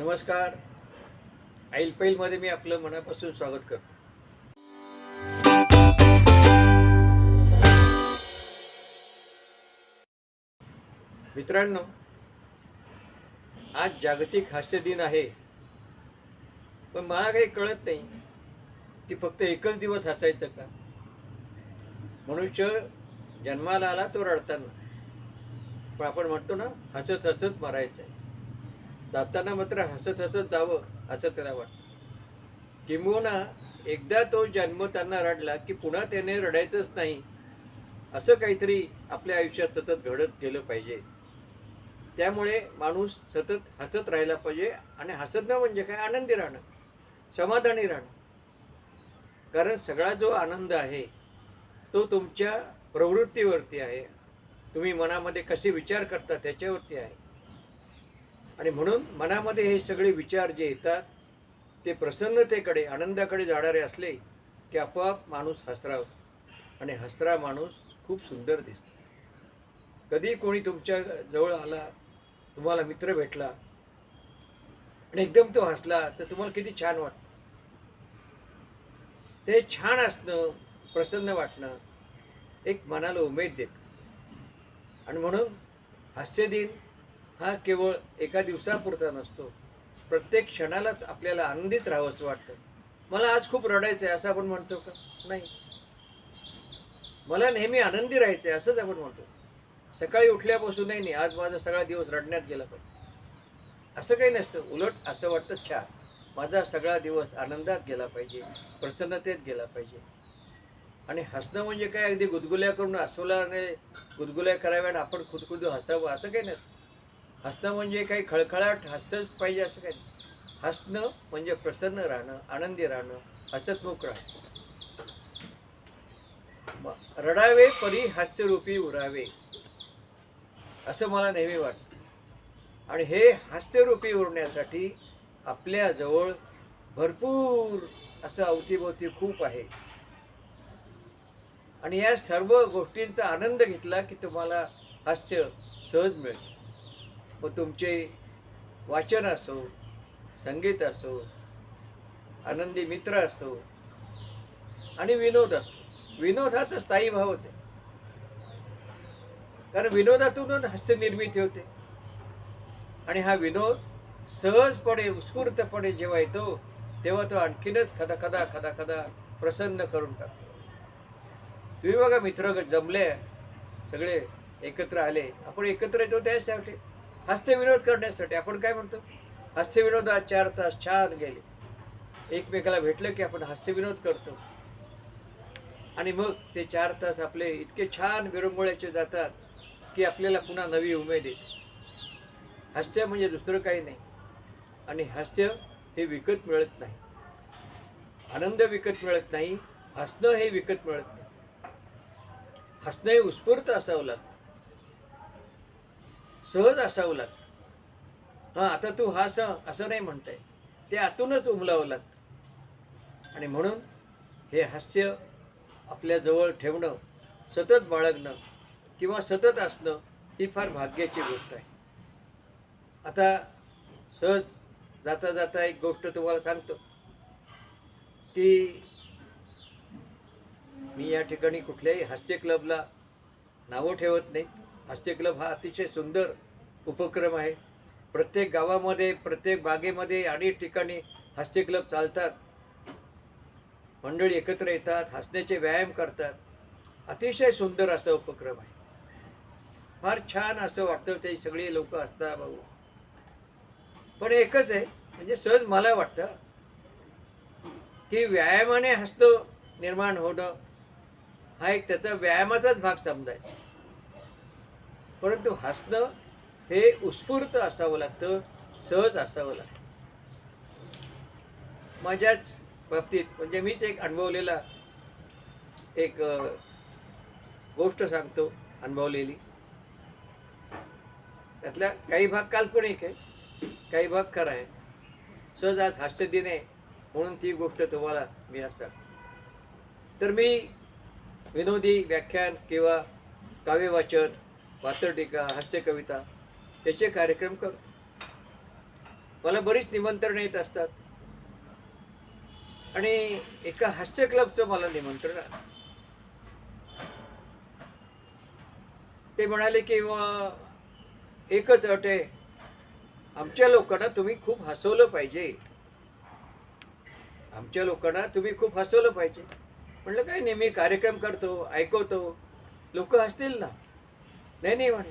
नमस्कार. आईल पैलमध्ये मी आपलं मनापासून स्वागत करतो. मित्रांनो आज जागतिक हास्य दिन आहे. पण मला काही कळत नाही की फक्त एकच दिवस हसायचं का? मनुष्य जन्माला आला तो रडताना. पण आपण म्हणतो ना हसत हसत मरायचं आहे जाताना मात्र हसत हसत जावं असं त्याला वाटतं किंबहुना एकदा तो जन्म त्यांना रडला की पुन्हा त्याने रडायचंच नाही. असं काहीतरी आपल्या आयुष्यात सतत घडत गेलं पाहिजे. त्यामुळे माणूस सतत हसत राहायला पाहिजे आणि हसत म्हणजे काय? आनंदी राहणं समाधानी राहणं. कारण सगळा जो आनंद आहे तो तुमच्या प्रवृत्तीवरती आहे. तुम्ही मनामध्ये कसे विचार करता त्याच्यावरती आहे. आणि म्हणून मनामध्ये हे सगळे विचार जे येतात ते प्रसन्नतेकडे आनंदाकडे जाणारे असले की आपोआप माणूस हसरा आणि हसरा माणूस खूप सुंदर दिसतो. कधी कोणी तुमच्या जवळ आला तुम्हाला मित्र भेटला आणि एकदम तो हसला तर तुम्हाला किती छान वाटतं. ते छान असणं प्रसन्न वाटणं एक मनाला उमेद देतं. आणि म्हणून हास्य दिन हा केवळ एका दिवसापुरता नसतो. प्रत्येक क्षणाला आपल्याला आनंदित राहावंसं वाटतं. मला आज खूप रडायचं आहे असं आपण म्हणतो का? नाही. मला नेहमी आनंदी राहायचं आहे असंच आपण म्हणतो. सकाळी उठल्यापासूनही नाही आज माझा सगळा दिवस रडण्यात गेला पाहिजे. असं काही नसतं उलट असं वाटतं छान. माझा सगळा दिवस आनंदात गेला पाहिजे प्रसन्नतेत गेला पाहिजे. आणि हसणं म्हणजे काय? अगदी गुदगुल्या करून हसवल्याने गुदगुल्या कराव्या आणि आपण खुदखुद हसावं असं काही नसतं. हसणं म्हणजे काही खळखळाट हसच पाहिजे असं काही हसणं म्हणजे प्रसन्न राहणं आनंदी राहणं हसतमुख राहणं. रडावे परी हास्यरूपी उरावे. असं मला नेहमी वाटतं. आणि हे हास्यरूपी उरण्यासाठी आपल्याजवळ भरपूर असं अवतीभोवती खूप आहे. आणि या सर्व गोष्टींचा आनंद घेतला की तुम्हाला हास्य सहज मिळतं. व तुमचे वाचन असो संगीत असो आनंदी मित्र असो आणि विनोद असो. विनोद हा तर स्थायी भावच आहे. कारण विनोदातूनच हास्य निर्मिती होते. आणि हा विनोद सहजपणे उत्स्फूर्तपणे जेव्हा येतो तेव्हा तो आणखीनच कदा कदा खदा प्रसन्न करून टाकतो. तुम्ही बघा मित्र ग- जमले सगळे एकत्र आले आपण एकत्र येतो त्यासाठी हास्यविनोद करण्यासाठी आपण काय म्हणतो? हास्यविनोदात चार तास छान गेले. एकमेकाला भेटलं की आपण हास्यविनोद करतो. आणि मग ते चार तास आपले इतके छान विरंगुळ्याचे जातात की आपल्याला पुन्हा नवी उमेद येते. हास्य म्हणजे दुसरं काही नाही. आणि हास्य हे विकत मिळत नाही. आनंद विकत मिळत नाही. हसणं हे विकत मिळत नाही. हसणं हे उत्स्फूर्त असावं लागतं. सहज असावं लागतं. हां आता तू हा सण असं नाही म्हणताय. ते आतूनच उमलावं लागतं. आणि म्हणून हे हास्य आपल्याजवळ ठेवणं सतत बाळगणं किंवा सतत असणं ही फार भाग्याची गोष्ट आहे. आता सहज जाता जाता एक गोष्ट तुम्हाला सांगतो. की मी या ठिकाणी कुठल्याही हास्य क्लबला नावं ठेवत नाही. हास्य क्लब हा अतिशय सुंदर उपक्रम आहे. प्रत्येक गावामध्ये प्रत्येक बागेमध्ये अनेक ठिकाणी हास्य क्लब चालतात. मंडळी एकत्र येतात हसण्याचे व्यायाम करतात. अतिशय सुंदर असा उपक्रम आहे. फार छान असं वाटतं ते सगळे लोक असतात भाऊ. पण एकच आहे म्हणजे सहज मला वाटतं की व्यायामाने हसतं निर्माण होणं हा एक त्याचा व्यायामाचाच भाग समजायचा. परंतु हसणं हे उत्स्फूर्त असावं लागतं सहज असावं लागतं. माझ्याच बाबतीत म्हणजे मीच एक अनुभवलेला एक गोष्ट सांगतो अनुभवलेली. त्यातल्या काही भाग काल्पनिक आहे काही भाग खरा आहे. सहज आज हास्य दिन आहे म्हणून ती गोष्ट तुम्हाला मी आज सांगतो. तर मी विनोदी व्याख्यान किंवा काव्यवाचन वाचन टीका हास्य कविता याचे कार्यक्रम करतो मला बरीच निमंत्रण येत असतात. आणि एका हास्य क्लबचं मला निमंत्रण आलं. ते म्हणाले की एकच अट आहे. आमच्या लोकांना तुम्ही खूप हसवलं पाहिजे. आमच्या लोकांना तुम्ही खूप हसवलं पाहिजे. म्हणलं काय नेहमी कार्यक्रम करतो ऐकवतो. लोक हसतील ना. नाही नाही म्हणे.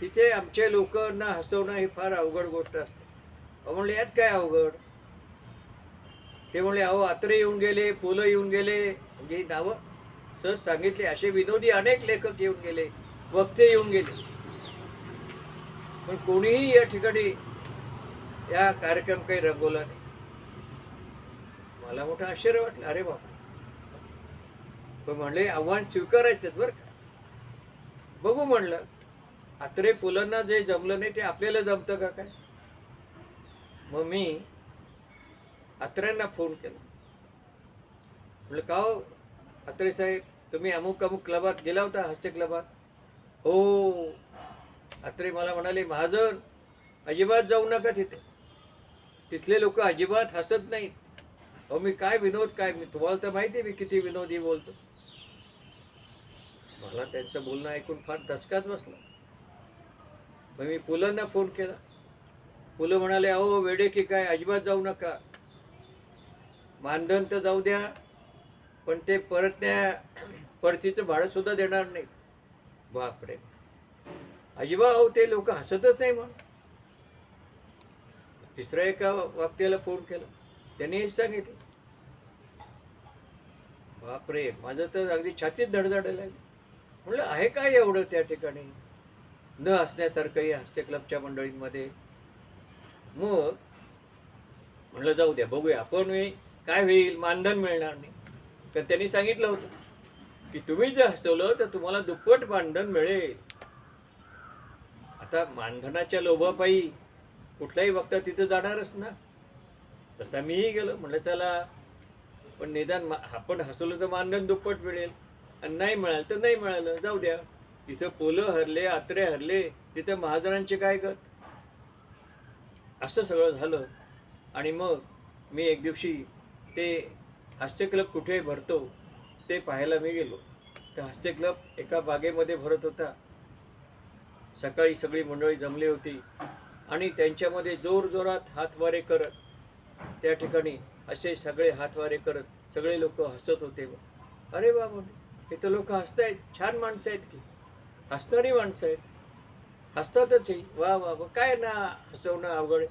तिथे आमच्या लोकांना हसवणं ही फार अवघड गोष्ट असते. अहो म्हणले यात काय अवघड? ते म्हणले अहो आत्रे येऊन गेले पुलं येऊन गेले. म्हणजे ही नावं. सहज सांगितले असे विनोदी अनेक लेखक येऊन गेले वक्ते येऊन गेले. पण कोणीही या ठिकाणी या कार्यक्रम काही रंगवला नाही. मला मोठा आश्चर्य वाटलं. अरे बाबा पण म्हणले आव्हान स्वीकारायचंच बरं का? बघू म्हणलं आत्रे पुलांना जे जमलं नाही ते आपल्याला जमतं का काय? मग मी अत्र्यांना फोन केला. म्हटलं का हो अत्रे साहेब तुम्ही अमुक अमुक क्लबात गेला होता हास्य क्लबात? हो. अत्रे मला म्हणाले महाजन अजिबात जाऊ नका तिथे. तिथले लोक अजिबात हसत नाहीत. अहो मी काय विनोद काय मी तुम्हाला तर माहिती आहे मी किती विनोदी बोलतो. मला त्यांचं बोलणं ऐकून फार धसकाच बसला. मग मी पुलांना फोन केला. पुलं म्हणाले अहो वेडे की काय? अजिबात जाऊ नका. मानधन तर जाऊ द्या पण ते परतण्या परतीचं भाडं सुद्धा देणार नाही. बापरे. अजिबा अहो ते लोक हसतच नाही मग तिसऱ्या एका वाक्याला फोन केला. त्यांनी हेच सांगितलं. बापरे माझं तर अगदी छातीत धडधडायला लागली. म्हणलं आहे काय एवढं त्या ठिकाणी? न असण्यासारखंही हास्य क्लबच्या मंडळींमध्ये. मग म्हणलं जाऊ द्या बघूया आपण हे काय होईल? मानधन मिळणार नाही. तर त्यांनी सांगितलं होतं की तुम्ही जर हसवलं तर तुम्हाला दुप्पट मानधन मिळेल. आता मानधनाच्या लोभापायी कुठलाही वक्ता तिथं जाणारच ना. तसा मीही गेलो म्हणलं चला पण निदान मा- आपण हसवलं तर मानधन दुप्पट मिळेल. आणि नाही मिळालं तर नाही मिळालं जाऊ द्या. इथं पोलं हरले आत्रे हरले तिथं महाजनांचे काय गत? असं सगळं झालं. आणि मग मी एक दिवशी ते हास्य क्लब कुठे भरतो ते पाहायला मी गेलो. तर हास्य क्लब एका बागेमध्ये भरत होता. सकाळी सगळी मंडळी जमली होती. आणि त्यांच्यामध्ये जोर जोरात हातवारे करत. त्या ठिकाणी असे सगळे हातवारे करत सगळे लोक हसत होते. अरे बाबा इथं लोक हसत आहेत छान माणसं आहेत की. हसणारी माणसं आहेत. हसतातच आहे वा वा वा. काय ना हसवणं अवघड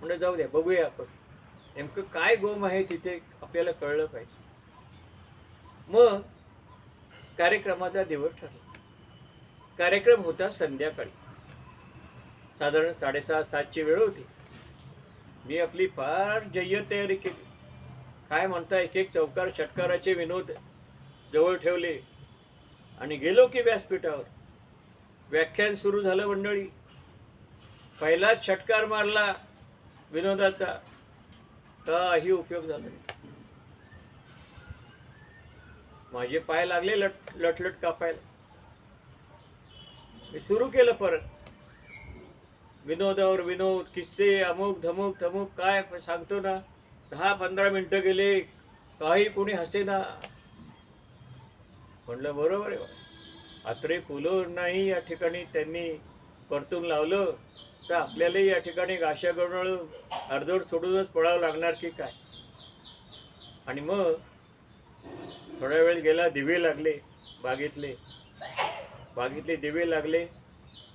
म्हणजे जाऊ द्या बघूया आपण. नेमकं काय गोम आहे तिथे आपल्याला कळलं पाहिजे. मग कार्यक्रमाचा दिवस ठरला. कार्यक्रम होता संध्याकाळी. साधारण साडेसहा सातची वेळ होती. मी आपली फार जय्यत तयारी केली. काय म्हणता एक एक चौकार षटकाराचे विनोद जवळ ठेवले आणि गेलो की व्यासपीठावर. व्याख्यान सुरू झालं मंडळी. पहिलाच षटकार मारला विनोदाचा. काही उपयोग झाला नाही? माझे पाय लागले लट लटलट कापायला. मी सुरू केलं परत. विनोदावर विनोद किस्से अमुक धमुक धमुक काय सांगतो ना? दहा पंधरा मिनटं गेले. काही कोणी हसेना. म्हणलं बरोबर आहे बा. आत्रे फुलं नाही या ठिकाणी त्यांनी परतून लावलं. तर आपल्यालाही या ठिकाणी गाशा गडळ अर्धवट सोडूनच पळावं लागणार की काय? आणि मग थोडा वेळ गेला दिवे लागले बागेतले. बागेतले दिवे लागले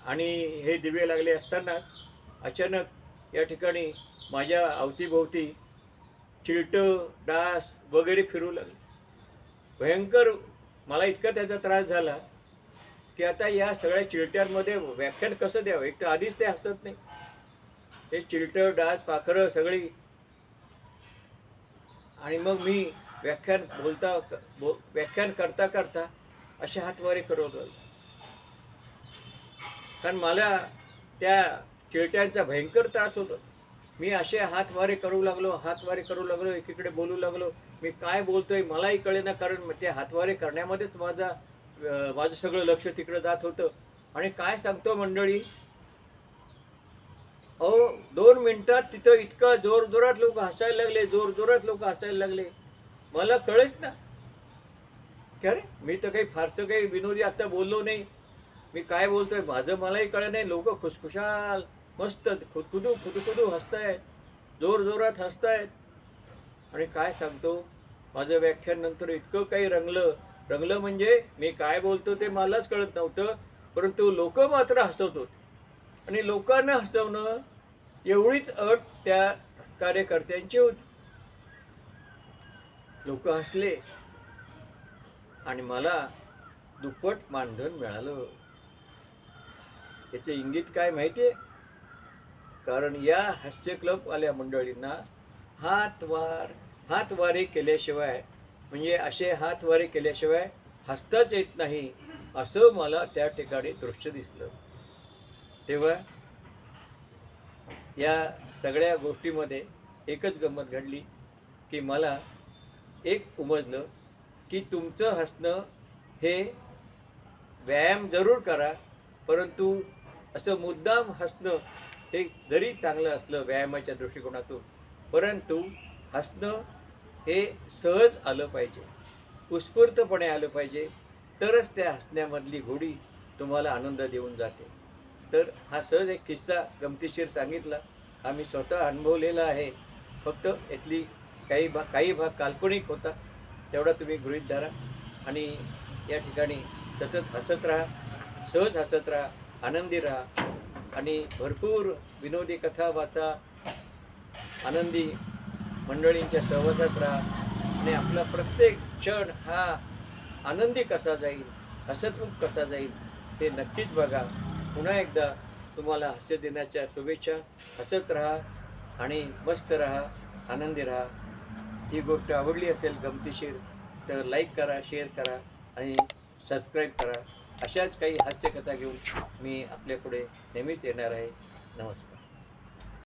आणि हे दिवे लागले असताना अचानक या ठिकाणी माझ्या अवतीभोवती चिलटं डास वगैरे फिरू लागले. भयंकर मला इतका त्याचा त्रास झाला की आता या सगळ्या चिलट्यांमध्ये व्याख्यान कसं द्यावं? एक तर आधीच ते हसत नाही. हे चिलटं डास पाखरं सगळी. आणि मग मी व्याख्यान बोलता बो व्याख्यान करता करता असे हातवारे करत होतो. कारण मला त्या चिलट्यांचा भयंकर त्रास होतो. मी असे हातवारे करू लागलो हातवारे करू लागलो एकीकडे बोलू लागलो. मी काय बोलतोय मलाही कळेना कारण ते हातवारे करण्यामध्येच माझा माझं सगळं लक्ष तिकडं जात होतं. आणि काय सांगतो मंडळी? अहो दोन मिनटात तिथं इतकं जोरजोरात लोक हसायला लागले जोरजोरात लोक हसायला लागले. मला कळेच ना. की अरे मी तर काही फारसं काही विनोदी आता बोललो नाही. मी काय बोलतोय? माझं मलाही कळलं नाही लोक खुशखुशाल मस्त खुदखुदू खुदखुदू हसतायत जोरजोरात हसतायत आणि काय सांगतो माझं व्याख्यान नंतर इतकं काही रंगलं. रंगलं म्हणजे मी काय बोलतो ते मलाच कळत नव्हतं परंतु लोक मात्र हसवत होते. आणि लोकांना हसवणं एवढीच अट त्या कार्यकर्त्यांची होती. लोक हसले. आणि मला दुप्पट मानधन मिळालं. याचं इंगित काय माहिती आहे कारण या हास्य क्लबवाल्या मंडळींना हातवार हातवारे केल्याशिवाय म्हणजे असे हातवारे केल्याशिवाय हसताच येत नाही असं मला त्या ठिकाणी दृश्य दिसलं. तेव्हा या सगळ्या गोष्टीमध्ये एकच गंमत घडली की मला एक उमजलं की तुमचं हसणं हे व्यायाम जरूर करा परंतु असं मुद्दाम हसणं हे जरी चांगलं असलं व्यायामाच्या दृष्टिकोनातून परंतु हसणं हे सहज आलं पाहिजे. उत्स्फूर्तपणे आलं पाहिजे. तरच त्या हसण्यामधली घोडी तुम्हाला आनंद देऊन जाते. तर हा सहज एक किस्सा गमतीशीर सांगितला. हा मी स्वतः अनुभवलेला आहे. फक्त यातली काही भाग काही भाग काल्पनिक होता. तेवढा तुम्ही गृहित धरा आणि या ठिकाणी सतत हसत राहा. सहज हसत राहा. आनंदी राहा. आणि भरपूर विनोदी कथा वाचा आनंदी मंडळींच्या सहवासात राहा आणि आपला प्रत्येक क्षण हा आनंदी कसा जाईल हसतमुख कसा जाईल हे नक्कीच बघा. पुन्हा एकदा तुम्हाला हास्य दिनाच्या शुभेच्छा. हसत राहा आणि मस्त राहा आनंदी राहा. ही गोष्ट आवडली असेल गमतीशीर तर लाईक करा शेअर करा आणि सबस्क्राईब करा. अशाच काही हास्यकथा घेऊन मी आपल्यापुढे नेहमीच येणार आहे. नमस्कार.